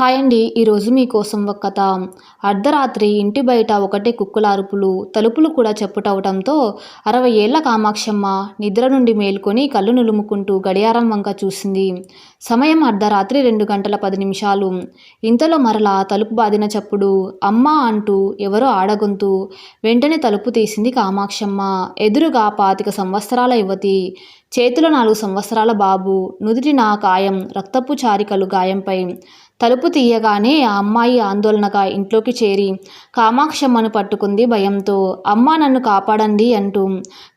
Hi అండి ఈరోజు మీకోసం ఒక కథ. అర్ధరాత్రి ఇంటి బయట ఒకటే కుక్కల అరుపులు తలుపులు కూడా చెప్పుటవటంతో అరవై ఏళ్ళ కామాక్షమ్మ నిద్ర నుండి మేల్కొని కళ్ళు నులుముకుంటూ గడియారం వంక చూసింది. సమయం అర్ధరాత్రి రెండు గంటల పది నిమిషాలు. ఇంతలో మరలా తలుపు బాదిన చప్పుడు అమ్మ అంటూ ఎవరో ఆడగొంతు వెంటనే తలుపు తీసింది కామాక్షమ్మ. ఎదురుగా పాతిక సంవత్సరాల యువతి చేతిలో నాలుగు సంవత్సరాల బాబు నుదుటిన కాయం రక్తపు చారికలు గాయంపై తలుపు తీయగానే ఆ అమ్మాయి ఆందోళనగా ఇంట్లోకి చేరి కామాక్షమ్మను పట్టుకుంది భయంతో. అమ్మ నన్ను కాపాడండి అంటూ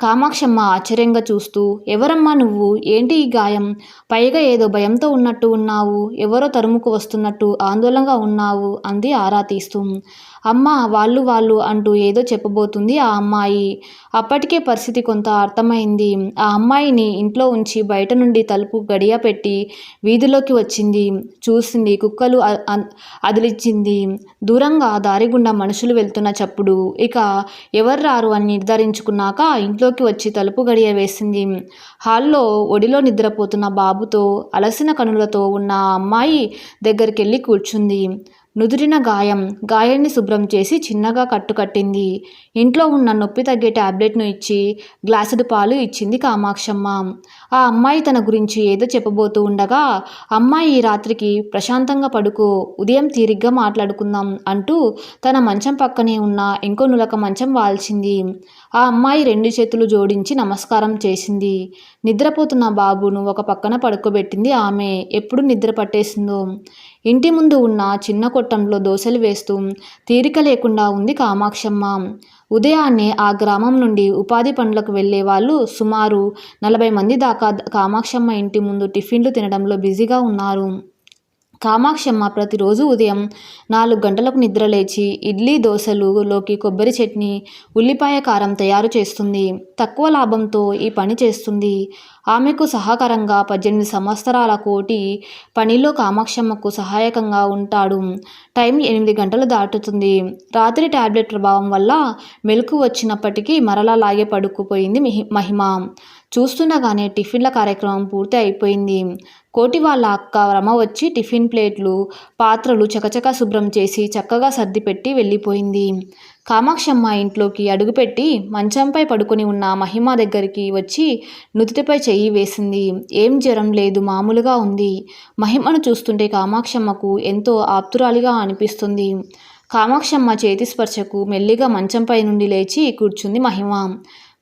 కామాక్షమ్మ ఆశ్చర్యంగా చూస్తూ ఎవరమ్మా నువ్వు? ఏంటి ఈ గాయం? పైగా ఏదో భయంతో ఉన్నట్టు ఉన్నావు ఎవరో తరుముకు వస్తున్నట్టు ఆందోళనగా ఉన్నావు అంది ఆరా తీస్తూ. అమ్మ వాళ్ళు వాళ్ళు అంటూ ఏదో చెప్పబోతుంది ఆ అమ్మాయి. అప్పటికే పరిస్థితి కొంత అర్థమైంది. ఆ అమ్మాయిని ఇంట్లో ఉంచి బయట నుండి తలుపు గడియ పెట్టి వీధిలోకి వచ్చింది. చూసింది కుక్కలు అదిలిచ్చింది. దూరంగా దారి గుండా మనుషులు వెళ్తున్న చప్పుడు. ఇక ఎవరు రారు అని నిర్ధారించుకున్నాక ఇంట్లోకి వచ్చి తలుపు గడియ వేసింది. హాల్లో ఒడిలో నిద్రపోతున్న బాబుతో అలసిన కనులతో ఉన్న అమ్మాయి దగ్గరికి వెళ్ళి కూర్చుంది. నుదిరిన గాయం గాయాన్ని శుభ్రం చేసి చిన్నగా కట్టుకట్టింది. ఇంట్లో ఉన్న నొప్పి తగ్గే ట్యాబ్లెట్ను ఇచ్చి గ్లాసుడు పాలు ఇచ్చింది కామాక్షమ్మ. ఆ అమ్మాయి తన గురించి ఏదో చెప్పబోతూ ఉండగా అమ్మాయి ఈ రాత్రికి ప్రశాంతంగా పడుకో ఉదయం తీరిగ్గా మాట్లాడుకుందాం అంటూ తన మంచం పక్కనే ఉన్న ఇంకో నులక మంచం వాల్చింది. ఆ అమ్మాయి రెండు చేతులు జోడించి నమస్కారం చేసింది. నిద్రపోతున్న బాబును ఒక పక్కన పడుకోబెట్టింది ఆమె. ఎప్పుడు నిద్ర పట్టేసిందో. ఇంటి ముందు ఉన్న చిన్న కొట్టంలో దోశలు వేస్తూ తీరిక లేకుండా ఉంది కామాక్షమ్మ. ఉదయాన్నే ఆ గ్రామం నుండి ఉపాధి పనులకు వెళ్ళే వాళ్ళు సుమారు నలభై మంది దాకా కామాక్షమ్మ ఇంటి ముందు టిఫిన్లు తినడంలో బిజీగా ఉన్నారు. కామాక్షమ్మ ప్రతిరోజు ఉదయం నాలుగు గంటలకు నిద్రలేచి ఇడ్లీ దోశలులోకి కొబ్బరి చట్నీ ఉల్లిపాయ కారం తయారు చేస్తుంది. తక్కువ లాభంతో ఈ పని చేస్తుంది. ఆమెకు సహకారంగా పద్దెనిమిది సంవత్సరాల కోటి పనిలో కామాక్షమ్మకు సహాయకంగా ఉంటాడు. టైం ఎనిమిది గంటలు దాటుతుంది. రాత్రి టాబ్లెట్ ప్రభావం వల్ల మెలకు వచ్చినప్పటికీ మరలా లాగే పడుకుపోయింది మహిమ. చూస్తుండగానే టిఫిన్ల కార్యక్రమం పూర్తి అయిపోయింది. కోటి వాళ్ళ అక్క రమ వచ్చి టిఫిన్ ప్లేట్లు పాత్రలు చకచక శుభ్రం చేసి చక్కగా సర్దిపెట్టి వెళ్ళిపోయింది. కామాక్షమ్మ ఇంట్లోకి అడుగుపెట్టి మంచంపై పడుకొని ఉన్న మహిమ దగ్గరికి వచ్చి నుదుటిపై చెయ్యి వేసింది. ఏం జ్వరం లేదు మామూలుగా ఉంది. మహిమను చూస్తుంటే కామాక్షమ్మకు ఎంతో ఆప్తురాలిగా అనిపిస్తుంది. కామాక్షమ్మ చేతి స్పర్శకు మెల్లిగా మంచంపై నుండి లేచి కూర్చుంది మహిమ.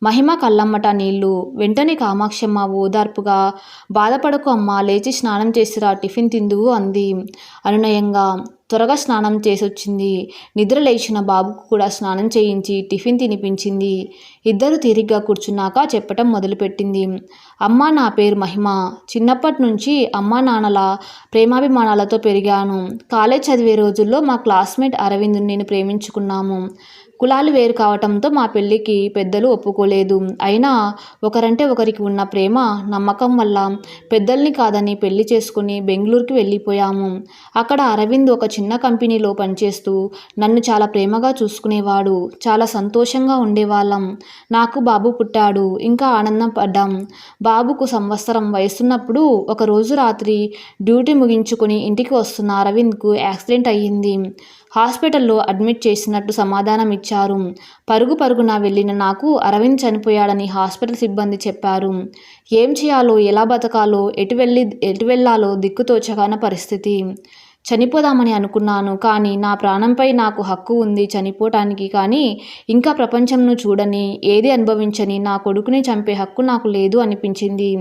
మహిమ కళ్ళమ్మట నీళ్ళు వెంటనే కామాక్షమ్మ ఓదార్పుగా బాధపడకు అమ్మ లేచి స్నానం చేసిరా టిఫిన్ తిందువు అంది అనునయంగా. త్వరగా స్నానం చేసొచ్చింది. నిద్ర లేచిన బాబుకు కూడా స్నానం చేయించి టిఫిన్ తినిపించింది. ఇద్దరు తీరిగ్గా కూర్చున్నాక చెప్పటం మొదలుపెట్టింది. అమ్మ నా పేరు మహిమ. చిన్నప్పటి నుంచి అమ్మా నాన్నల ప్రేమాభిమానాలతో పెరిగాను. కాలేజ్ చదివే రోజుల్లో మా క్లాస్మేట్ అరవింద్ని నేను ప్రేమించుకున్నాము. కులాలు వేరు కావటంతో మా పెళ్ళికి పెద్దలు ఒప్పుకోలేదు. అయినా ఒకరంటే ఒకరికి ఉన్న ప్రేమ నమ్మకం వల్ల పెద్దల్ని కాదని పెళ్ళి చేసుకుని బెంగళూరుకి వెళ్ళిపోయాము. అక్కడ అరవింద్ ఒక చిన్న కంపెనీలో పనిచేస్తూ నన్ను చాలా ప్రేమగా చూసుకునేవాడు చాలా సంతోషంగా ఉండేవాళ్ళం. నాకు బాబు పుట్టాడు ఇంకా ఆనందం పడ్డాం. బాబుకు సంవత్సరం వయసున్నప్పుడు ఒకరోజు రాత్రి డ్యూటీ ముగించుకుని ఇంటికి వస్తున్న అరవింద్కు యాక్సిడెంట్ అయ్యింది. హాస్పిటల్లో అడ్మిట్ చేసినట్టు సమాధానం ఇచ్చారు. పరుగు పరుగున వెళ్ళిన నాకు అరవింద్ చనిపోయాడని హాస్పిటల్ సిబ్బంది చెప్పారు. ఏం చేయాలో ఎలా బతకాలో ఎటు వెళ్ళి ఎటు వెళ్ళాలో దిక్కుతోచగాన పరిస్థితి. చనిపోదామని అనుకున్నాను కానీ నా ప్రాణంపై నాకు హక్కు ఉంది చనిపోవటానికి కానీ ఇంకా ప్రపంచంను చూడని ఏది అనుభవించని నా కొడుకుని చంపే హక్కు నాకు లేదు అనిపించింది.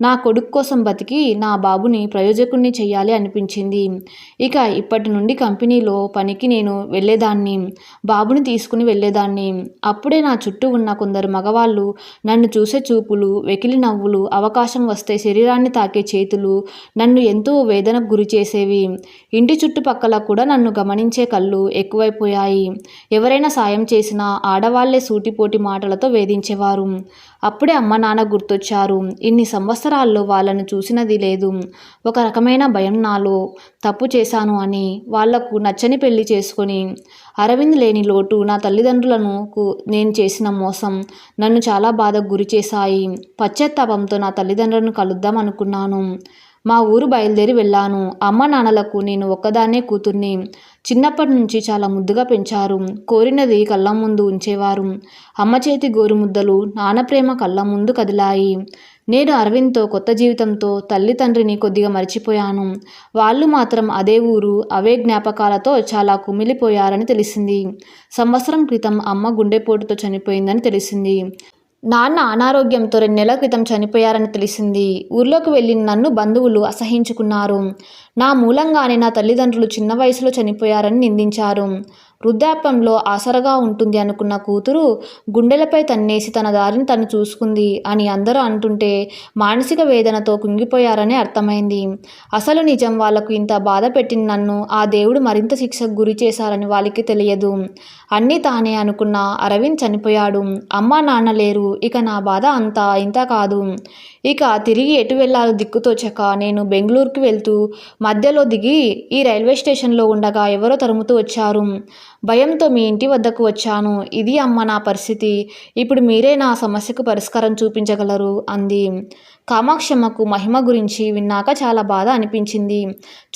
నా కొడుకు కోసం బతికి నా బాబుని ప్రయోజకుణ్ణి చేయాలి అనిపించింది. ఇక ఇప్పటి నుండి కంపెనీలో పనికి నేను వెళ్ళేదాన్ని. బాబుని తీసుకుని వెళ్ళేదాన్ని. అప్పుడే నా చుట్టూ ఉన్న కొందరు మగవాళ్ళు నన్ను చూసే చూపులు వెకిలి నవ్వులు అవకాశం వస్తే శరీరాన్ని తాకే చేతులు నన్ను ఎంతో వేదనకు గురి చేసేవి. ఇంటి చుట్టుపక్కల కూడా నన్ను గమనించే కళ్ళు ఎక్కువైపోయాయి. ఎవరైనా సాయం చేసినా ఆడవాళ్ళే సూటిపోటి మాటలతో వేధించేవారు. అప్పుడే అమ్మ నాన్న గుర్తొచ్చారు. ఇన్ని సంవత్సరాలు సంవత్సరాల్లో వాళ్ళను చూసినది లేదు. ఒక రకమైన భయం నాలో. తప్పు చేశాను అని వాళ్ళకు నచ్చని పెళ్ళి చేసుకొని అరవింద్ లేని లోటు నా తల్లిదండ్రులను నేను చేసిన మోసం. నన్ను చాలా బాధకు గురి చేశాయి. పశ్చాత్తాపంతో నా తల్లిదండ్రులను కలుద్దాం అనుకున్నాను. మా ఊరు బయలుదేరి వెళ్ళాను. అమ్మ నాన్నలకు నేను ఒక్కదాన్నే కూతుర్ని చిన్నప్పటి నుంచి చాలా ముద్దుగా పెంచారు. కోరినది కళ్ళ ముందు ఉంచేవారు. అమ్మ చేతి గోరుముద్దలు నాన్న ప్రేమ కళ్ళ ముందు కదిలాయి. నేను అరవింద్తో కొత్త జీవితంతో తల్లి తండ్రిని కొద్దిగా మర్చిపోయాను. వాళ్ళు మాత్రం అదే ఊరు అవే జ్ఞాపకాలతో చాలా కుమిలిపోయారని తెలిసింది. సంవత్సరం క్రితం అమ్మ గుండెపోటుతో చనిపోయిందని తెలిసింది. నాన్న అనారోగ్యంతో రెండు నెలల క్రితం చనిపోయారని తెలిసింది. ఊర్లోకి వెళ్ళిన నన్ను బంధువులు అసహించుకున్నారు. నా మూలంగానే నా తల్లిదండ్రులు చిన్న వయసులో చనిపోయారని నిందించారు. వృద్ధాప్యంలో ఆసరగా ఉంటుంది అనుకున్న కూతురు గుండెలపై తన్నేసి తన దారిని తను చూసుకుంది అని అందరూ అంటుంటే మానసిక వేదనతో కుంగిపోయారని అర్థమైంది. అసలు నిజం వాళ్ళకు ఇంత బాధ పెట్టిన నన్ను ఆ దేవుడు మరింత శిక్షకు గురి చేశారని వాళ్ళకి తెలియదు. అన్నీ తానే అనుకున్న అరవింద్ చనిపోయాడు. అమ్మ నాన్న లేరు. ఇక నా బాధ అంతా ఇంత కాదు. ఇక తిరిగి ఎటు వెళ్ళాలో దిక్కుతోచక నేను బెంగళూరుకి వెళ్తూ మధ్యలో దిగి ఈ రైల్వే స్టేషన్లో ఉండగా ఎవరో తరుముతూ వచ్చారు. భయంతో మీ ఇంటి వద్దకు వచ్చాను. ఇది అమ్మ నా పరిస్థితి. ఇప్పుడు మీరే నా సమస్యకు పరిష్కారం చూపించగలరు అంది. కామాక్షమ్మకు మహిమ గురించి విన్నాక చాలా బాధ అనిపించింది.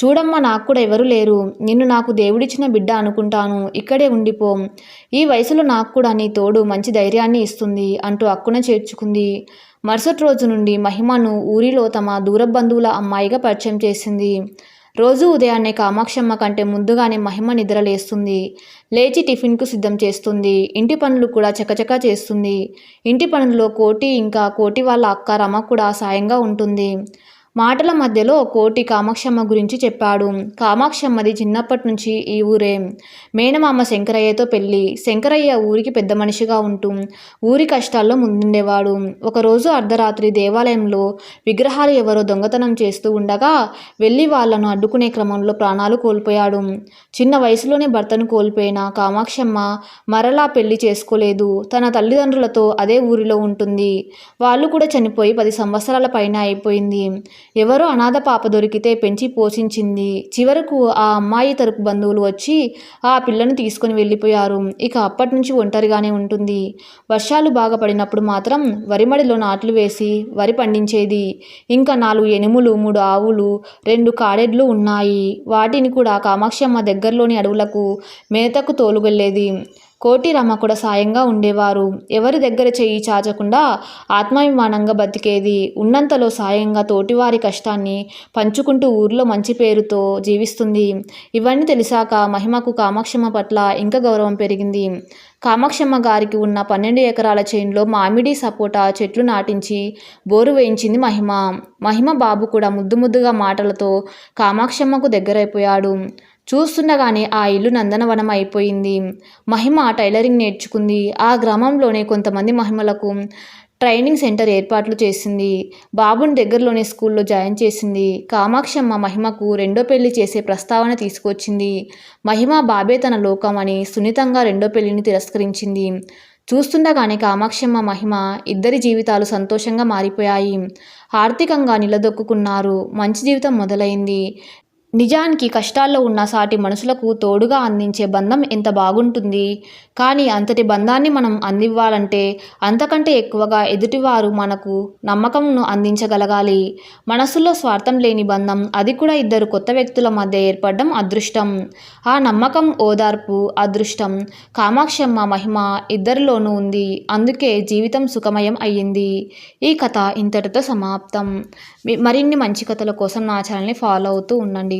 చూడమ్మ నాకు కూడా ఎవరు లేరు. నిన్ను నాకు దేవుడిచ్చిన బిడ్డ అనుకుంటాను. ఇక్కడే ఉండిపో. ఈ వయసులో నాకు కూడా నీ తోడు మంచి ధైర్యాన్ని ఇస్తుంది అంటూ అక్కున చేర్చుకుంది. మరుసటి రోజు నుండి మహిమను ఊరిలో తమ దూర బంధువుల అమ్మాయిగా పరిచయం చేసింది. రోజు ఉదయాన్నే కామాక్షమ్మ కంటే ముందుగానే మహిమ నిద్రలేస్తుంది. లేచి టిఫిన్కు సిద్ధం చేస్తుంది. ఇంటి పనులు కూడా చకచకా చేస్తుంది. ఇంటి పనుల్లో కోటి ఇంకా కోటి వాళ్ళ అక్క రమ కూడా సాయంగా ఉంటుంది. మాటల మధ్యలో కోటి కామాక్షమ్మ గురించి చెప్పాడు. కామాక్షమ్మది చిన్నప్పటి నుంచి ఈ ఊరే. మేనమామ శంకరయ్యతో పెళ్ళి. శంకరయ్య ఊరికి పెద్ద మనిషిగా ఉంటూ ఊరి కష్టాల్లో ముందుండేవాడు. ఒకరోజు అర్ధరాత్రి దేవాలయంలో విగ్రహాలు ఎవరో దొంగతనం చేస్తూ ఉండగా వెళ్ళి వాళ్ళను అడ్డుకునే క్రమంలో ప్రాణాలు కోల్పోయాడు. చిన్న వయసులోనే భర్తను కోల్పోయిన కామాక్షమ్మ మరలా పెళ్ళి చేసుకోలేదు. తన తల్లిదండ్రులతో అదే ఊరిలో ఉంటుంది. వాళ్ళు కూడా చనిపోయి పది సంవత్సరాల పైన అయిపోయింది. ఎవరో అనాథ పాప దొరికితే పెంచి పోషించింది. చివరకు ఆ అమ్మాయి తరపు బంధువులు వచ్చి ఆ పిల్లను తీసుకుని వెళ్ళిపోయారు. ఇక అప్పటి నుంచి ఒంటరిగానే ఉంటుంది. వర్షాలు బాగా పడినప్పుడు మాత్రం వరిమడిలో నాట్లు వేసి వరి పండించేది. ఇంకా నాలుగు ఎనుములు మూడు ఆవులు రెండు కాడెడ్లు ఉన్నాయి. వాటిని కూడా కామాక్షమ్మ దగ్గరలోని అడవులకు మేతకు తోలుగెళ్ళేది. కోటి రమ కూడా సాయంగా ఉండేవారు. ఎవరి దగ్గర చేయి చాచకుండా ఆత్మాభిమానంగా బతికేది? ఉన్నంతలో సాయంగా తోటివారి కష్టాన్ని పంచుకుంటూ ఊర్లో మంచి పేరుతో జీవిస్తుంది. ఇవన్నీ తెలిసాక మహిమకు కామాక్షమ్మ పట్ల ఇంకా గౌరవం పెరిగింది. కామాక్షమ్మ గారికి ఉన్న పన్నెండు ఎకరాల చేనులో మామిడి సపోటా చెట్లు నాటించి బోరు వేయించింది మహిమ. మహిమ బాబు కూడా ముద్దు ముద్దుగా మాటలతో కామాక్షమ్మకు దగ్గరైపోయాడు. చూస్తుండగానే ఆ ఇల్లు నందనవనం అయిపోయింది. మహిమ టైలరింగ్ నేర్చుకుంది. ఆ గ్రామంలోనే కొంతమంది మహిమలకు ట్రైనింగ్ సెంటర్ ఏర్పాట్లు చేసింది. బాబుని దగ్గరలోనే స్కూల్లో జాయిన్ చేసింది. కామాక్షమ్మ మహిమకు రెండో పెళ్ళి చేసే ప్రస్తావన తీసుకొచ్చింది. మహిమ బాబే తన లోకం అని సున్నితంగా రెండో పెళ్ళిని తిరస్కరించింది. చూస్తుండగానే కామాక్షమ్మ మహిమ ఇద్దరి జీవితాలు సంతోషంగా మారిపోయాయి. ఆర్థికంగా నిలదొక్కున్నారు మంచి జీవితం మొదలైంది. నిజానికి కష్టాల్లో ఉన్న సాటి మనుషులకు తోడుగా అందించే బంధం ఎంత బాగుంటుంది. కానీ అంతటి బంధాన్ని మనం అందివ్వాలంటే అంతకంటే ఎక్కువగా ఎదుటివారు మనకు నమ్మకంను అందించగలగాలి. మనసులో స్వార్థం లేని బంధం అది కూడా ఇద్దరు కొత్త వ్యక్తుల మధ్య ఏర్పడడం అదృష్టం. ఆ నమ్మకం ఓదార్పు అదృష్టం. కామాక్షమ్మ మహిమ ఇద్దరిలోనూ ఉంది. అందుకే జీవితం సుఖమయం అయ్యింది. ఈ కథ ఇంతటితో సమాప్తం. మరిన్ని మంచి కథల కోసం నా ఛానల్ని ఫాలో అవుతూ ఉండండి.